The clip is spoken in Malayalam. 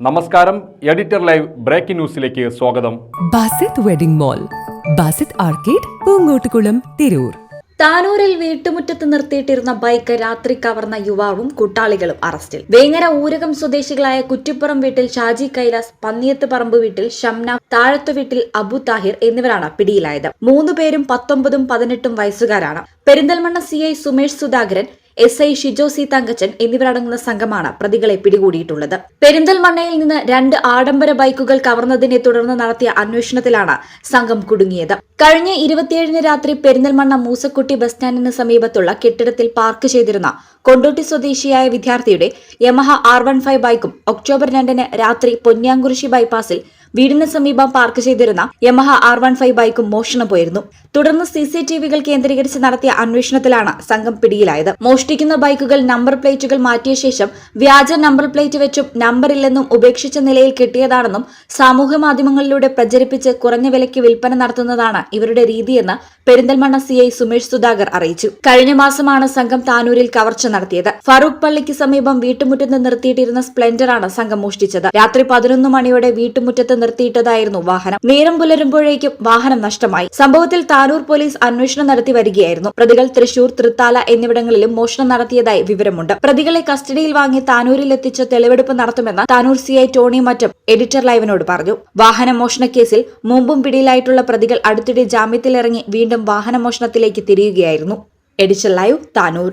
നമസ്കാരം എഡിറ്റർ ലൈവ് ബ്രേക്കിംഗ് ന്യൂസിലേക്ക് സ്വാഗതം. Basith wedding mall Basith arcade Poonkottukulam Tirur. താനൂരിൽ വീട്ടുമുറ്റത്ത് നിർത്തിയിട്ടിരുന്ന ബൈക്ക് രാത്രി കവർന്ന യുവാവും കൂട്ടാളികളും അറസ്റ്റിൽ. വേങ്ങര ഊരകം സ്വദേശികളായ കുറ്റിപ്പുറം വീട്ടിൽ ഷാജി കൈലാസ് പന്നിയത്ത് പറമ്പ് വീട്ടിൽ ഷംന താഴത്തു വീട്ടിൽ അബു താഹിർ എന്നിവരാണ് പിടിയിലായത്. മൂന്നുപേരും പത്തൊമ്പതും പതിനെട്ടും വയസ്സുകാരാണ്. Perinthalmanna C I Sumesh Sudhakaran S I Shijo C Thankachan എന്നിവരടങ്ങുന്ന സംഘമാണ് പ്രതികളെ പിടികൂടിയിട്ടുള്ളത്. പെരിന്തൽമണ്ണയിൽ നിന്ന് രണ്ട് ആഡംബര ബൈക്കുകൾ കവർന്നതിനെ തുടർന്ന് നടത്തിയ അന്വേഷണത്തിലാണ് സംഘം കുടുങ്ങിയത്. കഴിഞ്ഞ ഇരുപത്തിയേഴിന് രാത്രി പെരിന്തൽമണ്ണ മൂസക്കുട്ടി ബസ് സ്റ്റാൻഡിന് സമീപത്തുള്ള കെട്ടിടത്തിൽ പാർക്ക് ചെയ്തിരുന്ന കൊണ്ടോട്ടി സ്വദേശിയായ വിദ്യാർത്ഥിയുടെ യമഹ ആർ വൺ ഫൈവ് ബൈക്കും ഒക്ടോബർ രണ്ടിന് രാത്രി പൊന്യാങ്കുരിശി ബൈപ്പാസിൽ വീടിന് സമീപം പാർക്ക് ചെയ്തിരുന്ന യമഹ ആർ വൺ ഫൈവ് ബൈക്കും മോഷണം പോയിരുന്നു തുടർന്ന് സിസിടിവികൾ കേന്ദ്രീകരിച്ച് നടത്തിയ അന്വേഷണത്തിലാണ് സംഘം പിടിയിലായത്. മോഷ്ടിക്കുന്ന ബൈക്കുകൾ നമ്പർ പ്ലേറ്റുകൾ മാറ്റിയ ശേഷം വ്യാജ നമ്പർ പ്ലേറ്റ് വെച്ചും നമ്പറില്ലെന്നും ഉപേക്ഷിച്ച നിലയിൽ കിട്ടിയതാണെന്നും സാമൂഹ്യ മാധ്യമങ്ങളിലൂടെ പ്രചരിപ്പിച്ച് കുറഞ്ഞ വിലയ്ക്ക് വിൽപ്പന നടത്തുന്നതാണ് ഇവരുടെ രീതിയെന്ന് പെരിന്തൽമണ്ണ സി ഐ സുമേഷ് സുധാകർ അറിയിച്ചു. കഴിഞ്ഞ മാസമാണ് സംഘം താനൂരിൽ കവർച്ച നടത്തിയത്. ഫറൂഖ് പള്ളിക്ക് സമീപം വീട്ടുമുറ്റത്ത് നിർത്തിയിട്ടിരുന്ന സ്പ്ലെൻഡറാണ് സംഘം മോഷ്ടിച്ചത്. രാത്രി പതിനൊന്ന് മണിയോടെ വീട്ടുമുറ്റത്ത് നിർത്തിയിട്ടതായിരുന്നു വാഹനം. നേരം പുലരുമ്പോഴേക്കും വാഹനം നഷ്ടമായി. സംഭവത്തിൽ താനൂർ പോലീസ് അന്വേഷണം നടത്തി വരികയായിരുന്നു. പ്രതികൾ തൃശൂർ തൃത്താല എന്നിവിടങ്ങളിലും മോഷണം നടത്തിയതായി വിവരമുണ്ട്. പ്രതികളെ കസ്റ്റഡിയിൽ വാങ്ങി താനൂരിൽ എത്തിച്ച് തെളിവെടുപ്പ് നടത്തുമെന്ന് താനൂർ സിഐ ടോണി മറ്റും എഡിറ്റർ ലൈവിനോട് പറഞ്ഞു. വാഹന മോഷണ കേസിൽ മുമ്പും പിടിയിലായിട്ടുള്ള പ്രതികൾ അടുത്തിടെ ജാമ്യത്തിലിറങ്ങി വീണ്ടും വാഹന മോഷണത്തിലേക്ക് തിരിയുകയായിരുന്നു. Editor live Tanur.